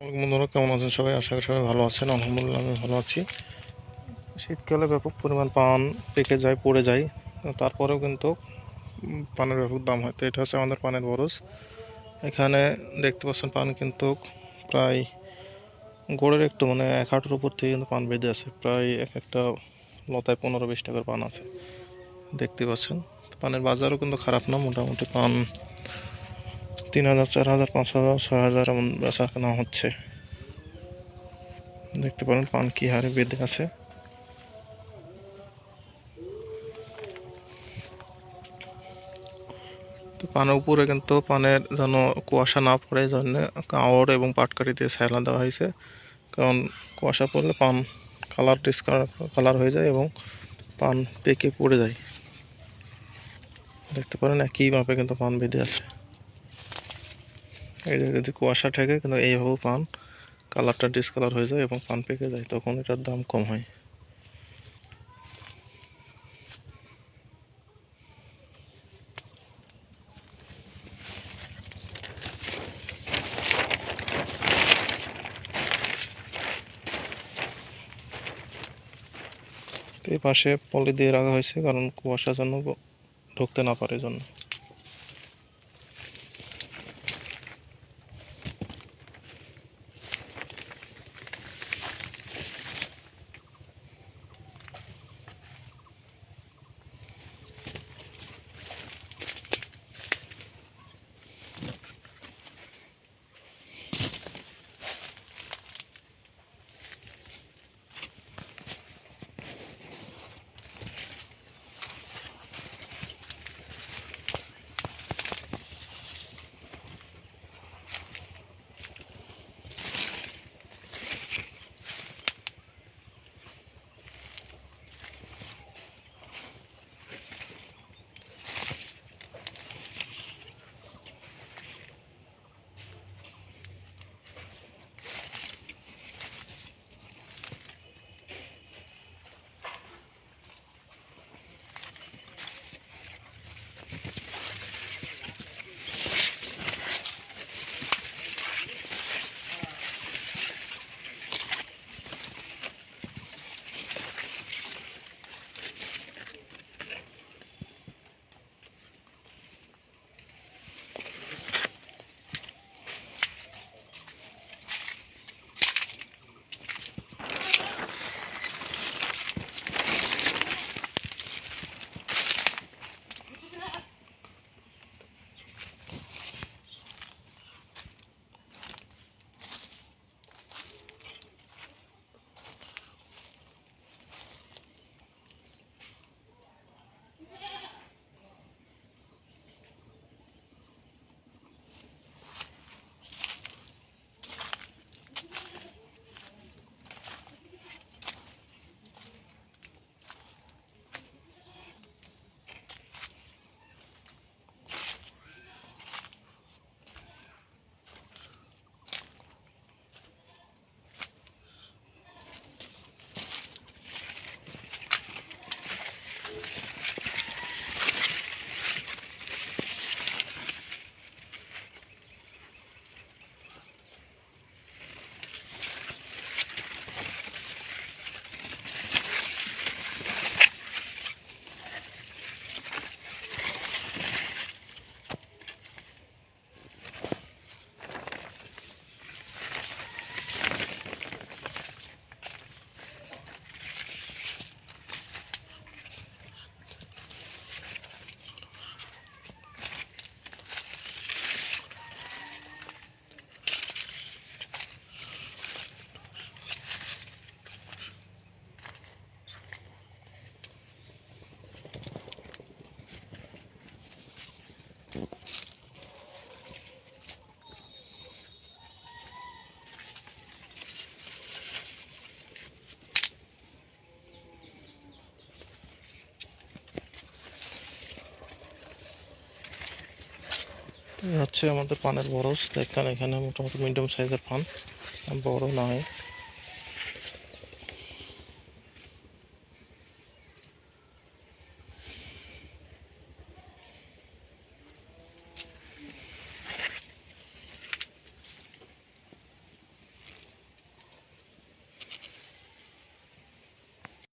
বন্ধুরা, কেমন আছেন সবাই? আশা করি সবাই ভালো আছেন। আলহামদুলিল্লাহ, আমি ভালো আছি। শীতকালে ব্যাপক পরিমাণ পান পেকে যায়, পড়ে যায়। তারপরেও কিন্তু পানের ব্যাপক দাম হয়। তো এটা হচ্ছে আমাদের পানের বরজ। এখানে দেখতে পাচ্ছেন পান কিন্তু প্রায় গোড়ের একটু মানে এক হাঁটুর উপর থেকে কিন্তু পান বেঁধে আছে। প্রায় এক একটা লতায় পনেরো বিশ টাকার পান আছে। দেখতে পাচ্ছেন। পানের বাজারও কিন্তু খারাপ না। মোটামুটি পান তিন হাজার, চার হাজার, পাঁচ হাজার, ছয় হাজার এমন বেচা কেনা হচ্ছে। দেখতে পারেন পান কি হারে বেঁধে আছে। তো পানের উপরে কিন্তু পানের যেন কুয়াশা না পড়ে, এই জন্য কাঁড় এবং পাটকারি দিয়ে ছায়লা দেওয়া হয়েছে। কারণ কুয়াশা পড়লে পান কালার ডিসকালার কালার হয়ে যায় এবং পান পেকে পড়ে যায়। দেখতে পারেন একই মাপে কিন্তু পান বেঁধে আছে। এই যদি কুয়াশা ঠেকে কিন্তু এইভাবে পান, কালারটা ডিসকালার হয়ে যায় এবং পান পেকে যায়, তখন এটার দাম কম হয়। এই পাশে পলি দিয়ে রাখা হয়েছে, কারণ কুয়াশা জন্য ঢুকতে না পারে জন্য। হচ্ছে আমাদের পানের বরস দেখেন এখানে মোটামুটি মিডিয়াম সাইজের পান। বড় নয়।